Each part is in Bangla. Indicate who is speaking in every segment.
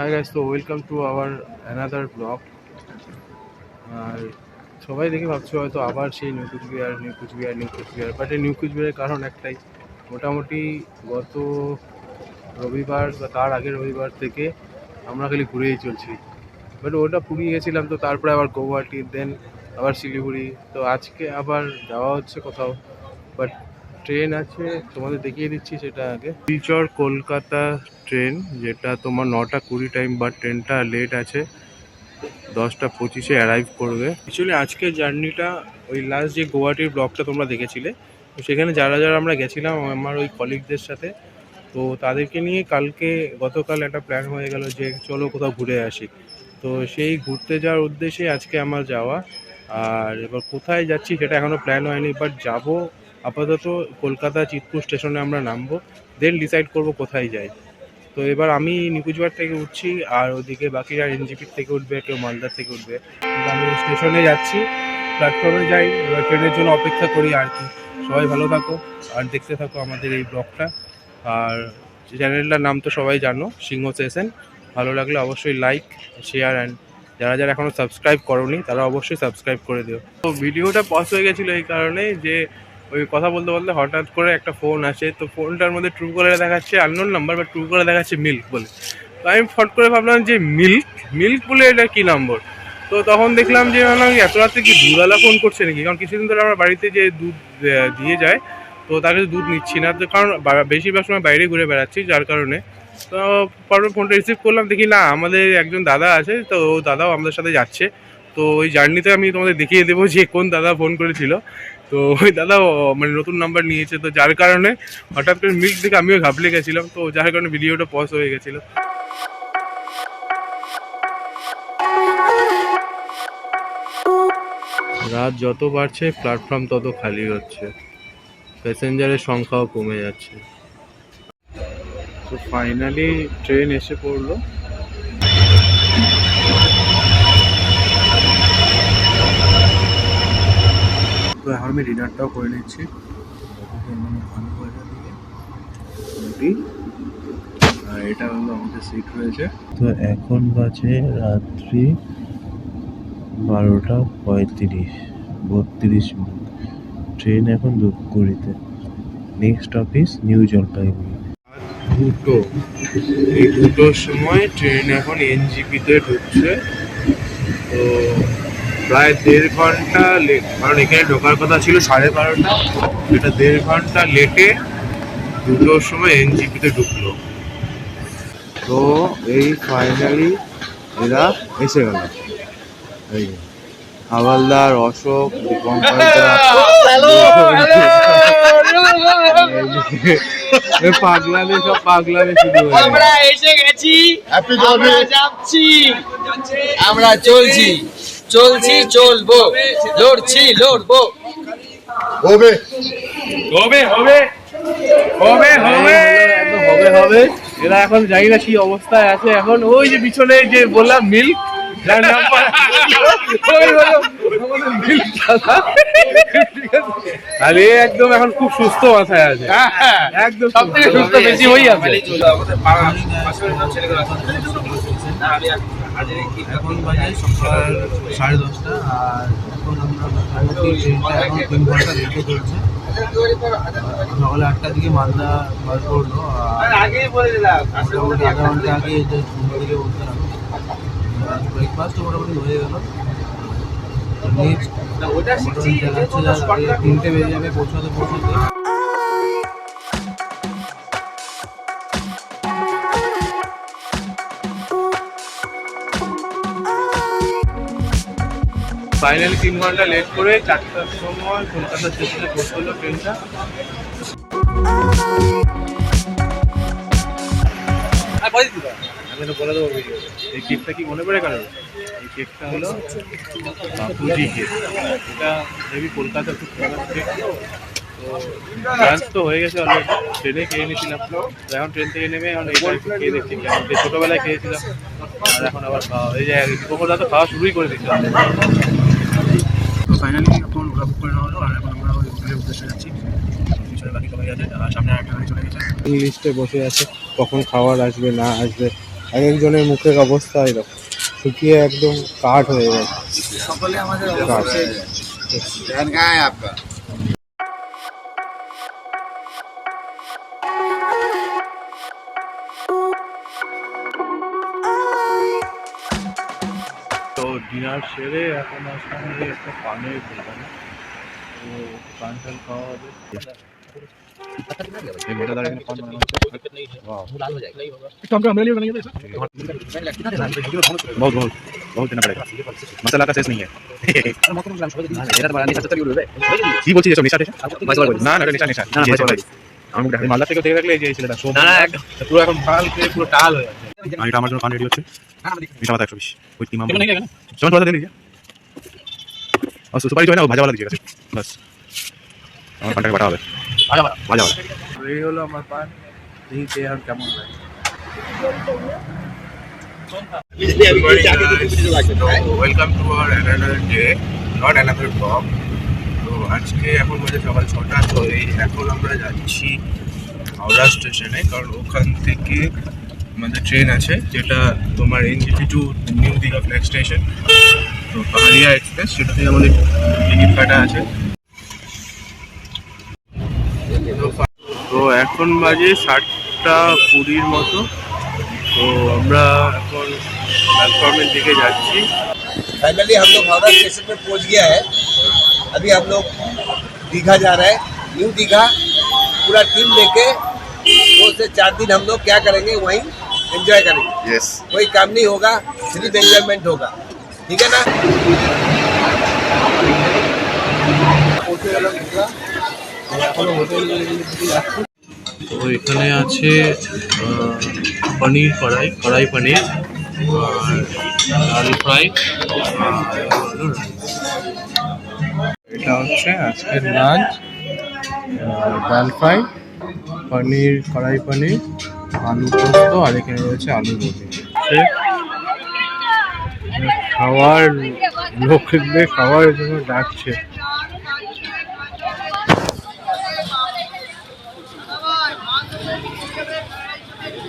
Speaker 1: হাই গাইস তো welcome to our another blog আর সবাই দেখে ভাবছ হয়তো আবার সেই new Coochbehar new Coochbehar new Coochbehar but এই নিউ কুচবিহারের কারণ একটাই। মোটামুটি গত রবিবার বা তার আগের রবিবার থেকে আমরা খালি ঘুরেই চলছি। বাট ওটা পুরী গেছিলাম, তো তারপরে আবার গৌহাটি দেন আবার শিলিগুড়ি, তো আজকে আবার যাওয়া হচ্ছে কোথাও। বাট ট্রেন আছে, তোমাদের দেখিয়ে দিচ্ছি সেটা আগে। শিলচর কলকাতা ট্রেন যেটা তোমার নটা কুড়ি টাইম বা ট্রেনটা লেট আছে, দশটা পঁচিশে অ্যারাইভ করবে। অ্যাকচুয়ালি আজকের জার্নিটা ওই লাস্ট যে গুয়াহাটির ব্লগটা তোমরা দেখেছিলে, তো সেখানে যারা যারা আমরা গেছিলাম, আমার ওই কলিগদের সাথে, তো তাদেরকে নিয়ে কালকে গতকাল একটা প্ল্যান হয়ে গেল যে চলো কোথাও ঘুরে আসি। তো সেই ঘুরতে যাওয়ার উদ্দেশ্যে আজকে আমার যাওয়া, আর এবার কোথায় যাচ্ছি সেটা এখনও প্ল্যান হয়নি বাট যাব আপাতত কলকাতা চিতপুর স্টেশনে আমরা নামবো দেন ডিসাইড করব কোথায় যাই। তো এবার আমি নিকুজবার থেকে উঠছি, আর ওদিকে বাকিরা এনজিপির থেকে উঠবে, কেউ মালদার থেকে উঠবে। আমি স্টেশনে যাচ্ছি প্ল্যাটফর্মে যাই, এবার ট্রেনের জন্য অপেক্ষা করি আর কি। সবাই ভালো থাকো, আর দেখতে থাকো আমাদের এই ব্লগটা। আর চ্যানেলটার নাম তো সবাই জানো, সিংহ সেশন। ভালো লাগলে অবশ্যই লাইক শেয়ার অ্যান্ড যারা যারা এখনও সাবস্ক্রাইব করোনি, তারা অবশ্যই সাবস্ক্রাইব করে দিও। তো ভিডিওটা পজ হয়ে গেছিল এই কারণে যে ওই কথা বলতে বলতে হঠাৎ করে একটা ফোন আসে। তো ফোনটার মধ্যে ট্রু কলারে দেখাচ্ছে আননোন নাম্বার বা ট্রু কলারে দেখাচ্ছে মিল্ক বলে। তো আমি ফট করে ভাবলাম যে মিল্ক মিল্ক বলে এটা কী নম্বর তো তখন দেখলাম যে, ভাবলাম এত রাত্রে কি দুধওয়ালা ফোন করছে নাকি? কারণ কিছুদিন ধরে আমার বাড়িতে যে দুধ দিয়ে যায়, তো তার কাছে দুধ নিচ্ছি না। তো কারণ বেশিরভাগ সময় বাইরে ঘুরে বেড়াচ্ছি, যার কারণে। তো পরে ফোনটা রিসিভ করলাম, দেখি না, আমাদের একজন দাদা আছে, তো ও দাদাও আমাদের সাথে যাচ্ছে। তো ওই জার্নিতে আমি তোমাদের দেখিয়ে দেবো যে কোন দাদা ফোন করেছিল। তো ওই দাদা মানে নতুন নাম্বার নিয়েছে, তো যার কারণে হঠাৎ করে মিল্ক দেখে আমিও ঘাবলে গেছিলাম, তো যার কারণে ভিডিওটা পজ হয়ে গেছিল। রাত যত বাড়ছে প্ল্যাটফর্ম তত খালি হচ্ছে। প্যাসেঞ্জারের সংখ্যাও কমে যাচ্ছে। তো ফাইনালি ট্রেন এসে পড়ল। আমি ডিনারটাও করে নিচ্ছি। রুটি আর এটা হলো আমাদের সিট রয়েছে। তো এখন বাজে রাত্রি বারোটা পঁয়ত্রিশ বত্রিশ মিনিট। ট্রেন এখন ধূপগুড়িতে। নেক্সট অফিস নিউ জলপাইগুড়ি দুটো এই দুটোর সময় ট্রেন এখন এনজিপিতে ঢুকছে। তো প্রায় দেড় ঘণ্টা লেট কারণ এখানে ঢোকার কথা ছিল সাড়ে বারোটা। এটা দেড় ঘণ্টা লেটে দুটোর সময় এনজিপিতে ঢুকলো। তো এই ফাইনালি এরা এসে গেল। এই হাওয়ালদার অশোক পাগলামে সব পাগলামে শুরু হয়ে
Speaker 2: আমরা এসে গেছি আমরা যাচ্ছি। আমরা চলছি। চলছি চলবো লড়ছি লড়বো।
Speaker 3: হবে।
Speaker 1: হবে হবে। হবে হবে। হবে হবে। এরা এখন জানি না কি অবস্থায় আছে। এখন ওই যে পিছনে যে বললাম মিল্ক যার নাম। ঠিক আছে? আর একদম এখন খুব সুস্থ মাথায় আছে। একদম
Speaker 2: সব থেকে সুস্থ বেশি আছে।
Speaker 4: এখন বাজে? সকাল সাড়ে দশটা আর এখন আমরা ট্রেনটা এখন তিন ঘণ্টা লেটে চলছে। সকালে আটটার দিকে মালদা বাস করল আর মোটামুটি আধা ঘণ্টা আগে থেকে উঠতে হবে ব্রেকফাস্টও মোটামুটি হয়ে গেল। নেক্সট মোটামুটি তিনটে বেজে যাবে পৌঁছাতে পৌঁছাতে।
Speaker 1: ফাইনালি তিন ঘণ্টা লেট করে চারটার সময় কলকাতা স্টেশনে পৌঁছলো ট্রেনটা আমি তো বলে দেবো এই কি মনে পড়ে এই কেকটা হলো এটা তো। তো হয়ে গেছে ট্রেনে খেয়ে নিয়েছিলাম। এখন ট্রেন থেকে নেমে এখন খেয়ে দেখছি ছোটোবেলায় খেয়েছিলাম। আর এখন আবার খাওয়া এই যে কোমরদা তো খাওয়া শুরুই করে দিচ্ছে তো ফাইনালি এখন ওরা বুক করে নেওয়া হলো আর এখন আমরা ওই হোটেলের উদ্দেশ্যে যাচ্ছি। পিছনে বাকি সবাই আছে আর সামনে আরেকটা গাড়ি চলে গেছে। লিস্টে বসে আছে কখন খাবার আসবে না আসবে এক একজনের মুখের অবস্থা এরকম। শুকিয়ে একদম কাঠ হয়ে গেছে।
Speaker 2: সকলে আমাদের
Speaker 1: কাঠ। ডিনার সেরে এখন আসলাম যে একটা পানের দোকানে তো পান টান খাওয়া হবে এই মোটা দাঁড়িয়ে পান বানানো হচ্ছে Wow. बहुत बहुत बहुत देना पड़ेगा मसाला का सेंस नहीं है কি বলছিস এসব নেশা আমি মালদা থেকে দেখে যে ছেলেটা পুরো এখন ভালো পুরো টাল হয়ে যাচ্ছে। এটা আমার জন্য ভাজাওয়ালা দিয়ে গেছে ভাজাওয়ালা ভাজাওয়ালা হলো আমার পান welcome to day not another আজকে এখন বাজে সকাল ছটা তো এই এখন আমরা যাচ্ছি হাওড়া স্টেশনে কারণ ওখান থেকে আমাদের ট্রেন আছে যেটা তোমার NJP to New Digha flag station তো পাহাড়িয়া এক্সপ্রেস সেটা থেকে আমাদের টিকিট কাটা আছে তো এখন বাজে সাতটা কুড়ির মতো তো আমরা এখন প্ল্যাটফর্মের দিকে যাচ্ছি
Speaker 5: फाइनली हम लोग हावड़ा स्टेशन पे पहुंच गया है अभी हम लोग दीघा जा रहे हैं न्यू दीघा पूरा टीम लेके दो से चार दिन हम लोग क्या करेंगे वहीं एंजॉय करेंगे
Speaker 3: यस
Speaker 5: कोई काम नहीं होगा सिर्फ एंजॉयमेंट होगा ठीक है ना
Speaker 1: তো এখানে আছে আহ, পনির কড়াই কড়াই পনির আর ডাল ফ্রাই আর হলো rice। এটা হচ্ছে আজকের লাঞ্চ ডাল ফ্রাই, পনির, কড়াই পনির, আলু পোস্ত, আর এখানে রয়েছে আলু সে খাওয়ার লোকদের খাওয়ার জন্য ডাকছে।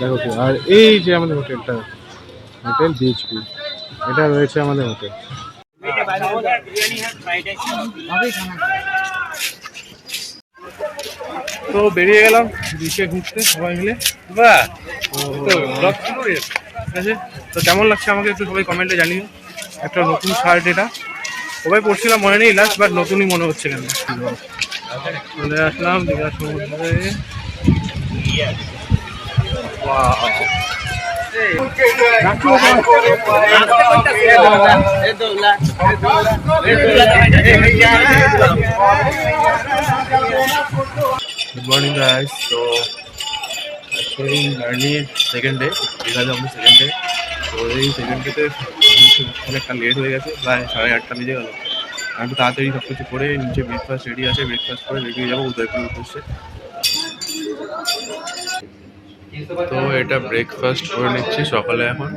Speaker 1: দেখো আর এই যে আমাদের হোটেলটা, হোটেল বিএচপি এটা রয়েছে আমাদের হোটেল। তো বেরিয়ে গেলাম বিচে ঘুরতে সবাই মিলে। বাহ! তো ব্লগ শুরু ঠিক আছে? তো কেমন লাগছে আমাকে একটু সবাই কমেন্টে জানিও। একটা নতুন শার্ট এটা। সবাই পড়ছিলাম মনে নেই লাস্ট বাট নতুনই মনে হচ্ছে কেন? চলে আসলাম দীঘা সমুদ্রে. গুড মর্নিং গাইস তো আজকে জার্নির সেকেন্ড ডে দীঘাতে আমাদের সেকেন্ড ডে তো এই সেকেন্ড ডেতে অনেকটা লেট হয়ে গেছে, প্রায় সাড়ে আটটা বেজে গেল। আমি তাড়াতাড়ি সব কিছু করে নিচে ব্রেকফাস্ট রেডি আছে ব্রেকফাস্ট করে বেরিয়ে যাব উদয়পুর উদ্দেশ্যে। তো এটা ব্রেকফাস্ট করে নিচ্ছি সকালে এখন।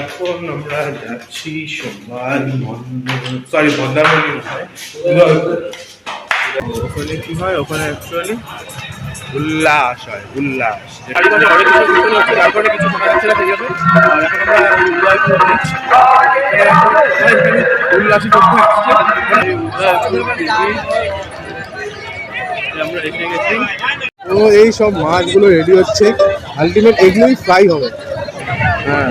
Speaker 1: এখন আমরা যাচ্ছি সোমবার সরি মন্দারমণি ওখানে কি হয়? ওখানে অ্যাকচুয়ালি উল্লাস হয় উল্লাস। তারপরে কিছু আর এখন আমরা উল্লাসী করতে আমরা রেখে গেছি। ও এই সব মাছগুলো রেডি হচ্ছে। আলটিমেট এগুলোই ফ্রাই হবে। হ্যাঁ।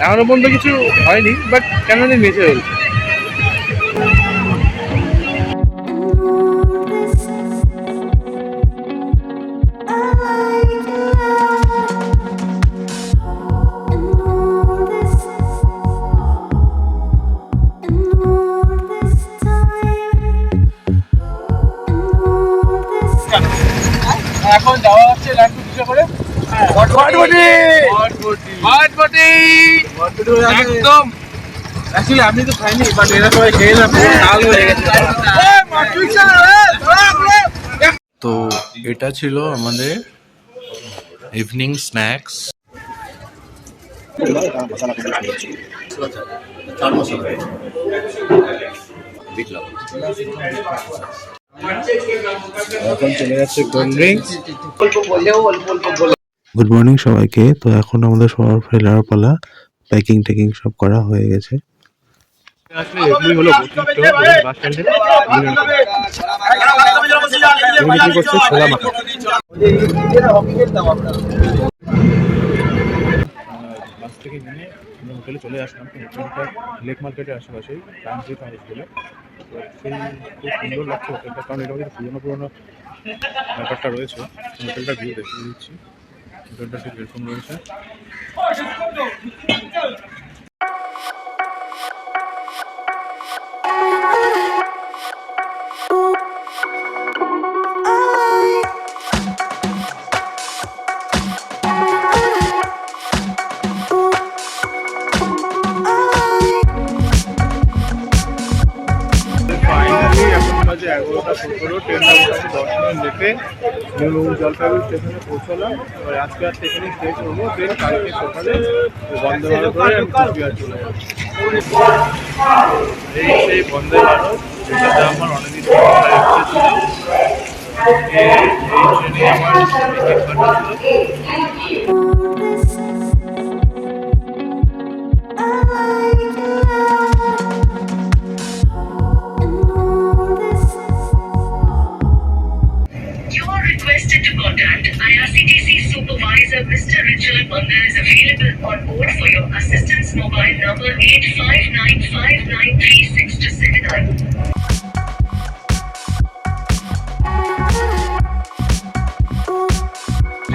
Speaker 1: এখনও পর্যন্ত কিছু হয়নি বাট কেন মেচে হয়েছে
Speaker 2: এখন যাওয়া হচ্ছে কিসে করে। একদম।
Speaker 1: অ্যাকচুয়ালি আমি তো খাইনি বাট এরা সবাই খেয়ে না পুরো লাল হয়ে গেছে। তো এটা ছিল আমাদের ইভিনিং স্ন্যাক্স এখন চলে যাচ্ছে কোল্ড ড্রিঙ্কস
Speaker 4: গুড মর্নিং সবাইকে। তো এখন আমাদের সবার ফেরার পালা প্যাকিং ট্যাকিং সব করা হয়ে গেছে।
Speaker 1: থেকে হোটেলে চলে আসলাম। লেক মার্কেটের হাউস বলে। সেই খুব সুন্দর লাগছে হোটেলটা। কারণ এটা পুরোনো ব্যাপারটা রয়েছে। হোটেলটা ভিউ দেখিয়ে দিচ্ছি। হোটেলটা ঠিক এরকম রয়েছে। বাজে এগারোটা সতেরো মোটামুটি দশ মিনিট লেটে নিউ জলপাইগুড়ি স্টেশনে পৌঁছলাম। এবার আজকে আর সেখানে স্টে করব দেন কালকে সকালে বন্দে ভারত ধরে আমি কুচবিহার চলে যাব। এই সেই বন্দে ভারত, যেটাতে আমার অনেকদিন এই ট্রেনে আমার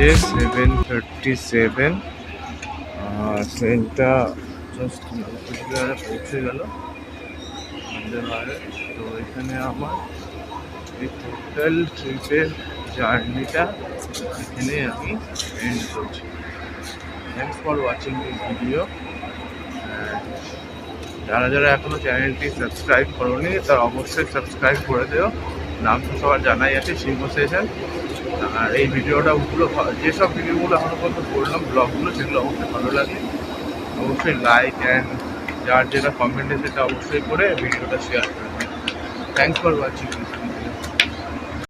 Speaker 1: যে সেভেন থার্টি সেভেন আর ট্রেনটা জাস্ট কুচবিহারে পৌঁছে গেল। তো এখানে আমার এই টোটাল ট্রিপের জার্নিটা এখানে আমি এন্ড করছি। Thanks for watching this video যারা যারা এখনও চ্যানেলটি সাবস্ক্রাইব করোনি, তারা অবশ্যই সাবস্ক্রাইব করে দিও। নাম তো সবার জানাই আছে সিংহ সেশন আর এই ভিডিওটা গুলো যেসব ভিডিওগুলো এখনও পর্যন্ত করলাম ব্লগগুলো সেগুলো অবশ্যই ভালো লাগে। অবশ্যই লাইক অ্যান্ড যার যেটা কমেন্ট সেটা অবশ্যই করে ভিডিওটা শেয়ার করবেন থ্যাংক ফর ওয়াচিং